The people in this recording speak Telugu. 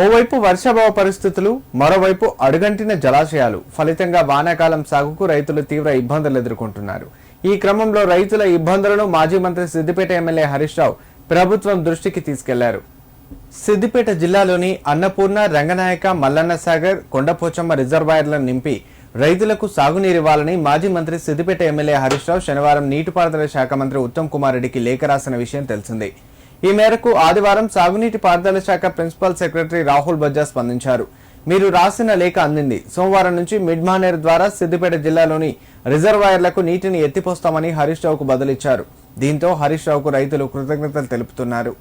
ఓవైపు వర్షాభావ పరిస్థితులు మరోవైపు అడుగంటిన జలాశయాలు. ఫలితంగా వానాకాలం సాగుకు రైతులు తీవ్ర ఇబ్బందులు ఎదుర్కొంటున్నారు. ఈ క్రమంలో రైతుల ఇబ్బందులను మాజీ మంత్రి సిద్దిపేట ఎమ్మెల్యే హరీష్ రావు ప్రభుత్వం దృష్టికి తీసుకెళ్ళారు. సిద్దిపేట జిల్లాలోని అన్నపూర్ణ రంగనాయక మల్లన్న సాగర్ కొండపోచమ్మ రిజర్వాయర్లను నింపి రైతులకు సాగునీరివ్వాలని మాజీ మంత్రి సిద్దిపేట ఎమ్మెల్యే హరీష్ రావు శనివారం నీటిపారుదల శాఖ మంత్రి ఉత్తమ్ కుమార్ రెడ్డికి లేఖ రాసిన విషయం తెలిసిందే. ఈ మేరకు ఆదివారం సాగునీటి పారుదల శాఖ ప్రిన్సిపల్ సెక్రటరీ రాహుల్ బజ్జా స్పందించారు. మీరు రాసిన లేఖ అందింది. సోమవారం నుంచి మిడ్ మానేర్ ద్వారా సిద్దిపేట జిల్లాలోని రిజర్వాయర్లకు నీటిని ఎత్తిపోస్తామని హరీష్ రావుకు బదులిచ్చారు. దీంతో హరీష్ రావుకు రైతులు కృతజ్ఞతలు తెలుపుతున్నారు.